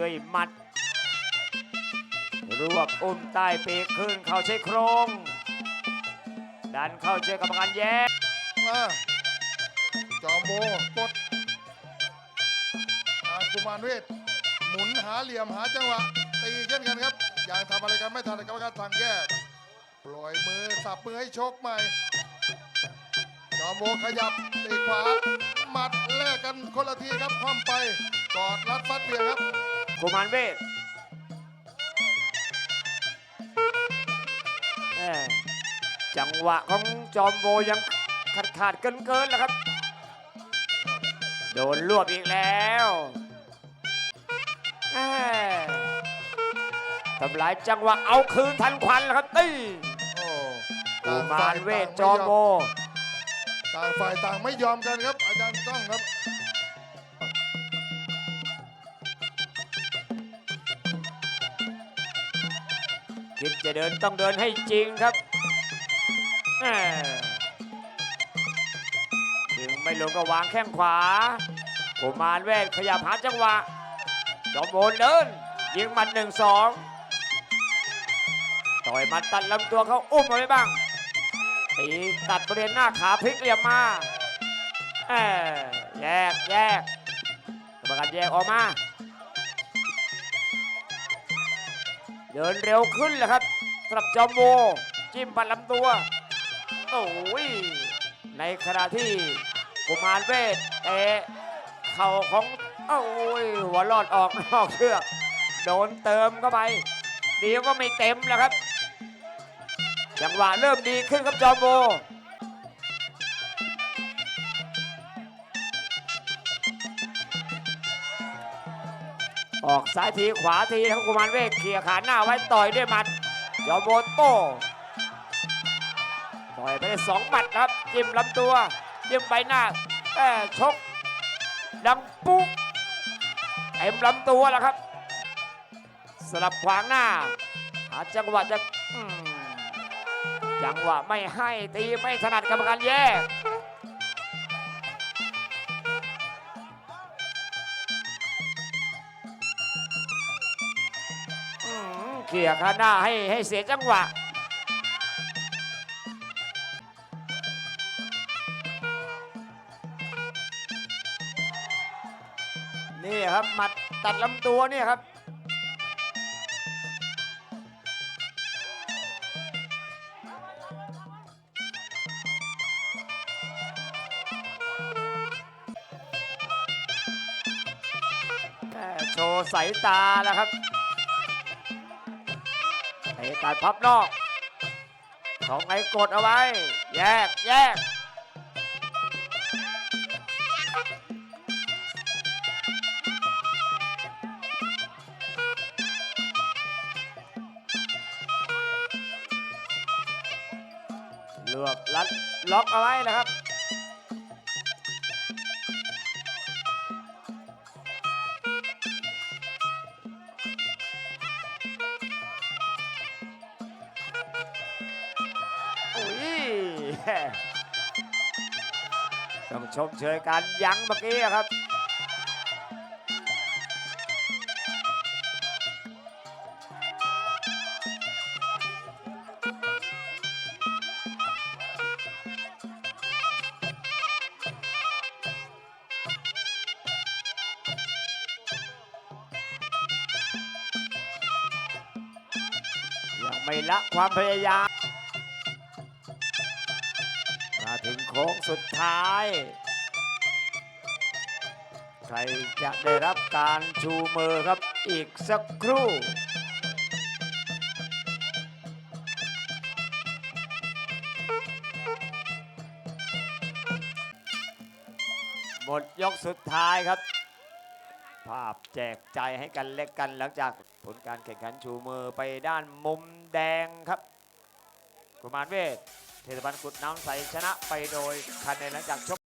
ด้วยหมัด รวบอุ้มใต้ปีกขึ้นเข้าใช้โครง ดันเข้าเจอกรรมการแยกมาจอมโบกดอากุมารเวทหมุนหาเหลี่ยมหาจังหวะ ตีเช่นกันครับ อย่างทำอะไรกันไม่ทันกรรมการสั่งแยกปล่อยมือสับมือให้ชกใหม่ จอมโบขยับตีขวาหมัดแลกกันคนละทีครับคว่ำไปกอดรัดฟัดเบียงครับ กุมารเวทแม่จังหวะของจอมโบยังขาดขาดเกินเกินๆแล้วครับ โดนรวบอีกแล้วแม่ทำลายจังหวะเอาคืนทันควันแล้วครับตีโอ้กุมารเวทจอมโบ ต่างฝ่ายต่างไม่ยอมกันครับ อาจารย์ก้องครับ คิดจะเดินต้องเดินให้จริงครับดึงไม่ลงก็วางแข้งขวากุมารเวทขยับหาจังหวะจอมโบนเดิน ยิงมันหนึ่งสองต่อยมัดตัดลำตัวเขาอุ้มเอาไว้บ้างตีตัดบริเวณหน้าขาพลิกเหลี่ยมมาแหม่แยกแยกกรรมการแยกออกมา เดินเร็วขึ้นแหละครับสำหรับจอมโบจิ้มปัดลำตัว โอ้ย ในขณะที่กุมารเวทเตะเข่าของโอ้ยหัวรอดออกนอกเชือกโดนเติมเข้าไป เดียวก็ไม่เต็มแล้วครับจังหวะเริ่มดีขึ้นครับจอมโบ ออกซ้ายทีขวาทีนะครับกุมารเวทเคลียขาหน้าไว้ต่อยด้วยหมัดยอมโบนโต้ต่อยไปได้สองหมัดครับ จิ้มลำตัวจิ้มใบหน้าแม่ชก ดังปุ๊กเต็มลำตัวแล้วครับ สลับขวางหน้าหาจังหวะจะจังหวะไม่ให้ตีไม่ถนัดกรรมการแยก เขี่ยขาหน้าให้ให้เสียจังหวะ นี่ครับหมัดตัดลำตัวเนี่ยครับ แม่โชว์สายตาแล้วครับ ตะตัดพับนอกของไอ้กดเอาไว้ แยกแยกรวบรัดล็อกเอาไว้นะครับ ต้องชมเชยการยั้งเมื่อกี้ครับยังไม่ละความพยายาม ค้งสุดท้าย ใครจะได้รับการชูมือครับอีกสักครู่หมดยกสุดท้ายครับ ภาพแจกใจให้กันเล็กกันหลังจากผลการแข่งขันชูมือไปด้านมุมแดงครับกุมารเวท เทศบาลกุดน้ำใสชนะไปโดยคะแนนหลังจากชก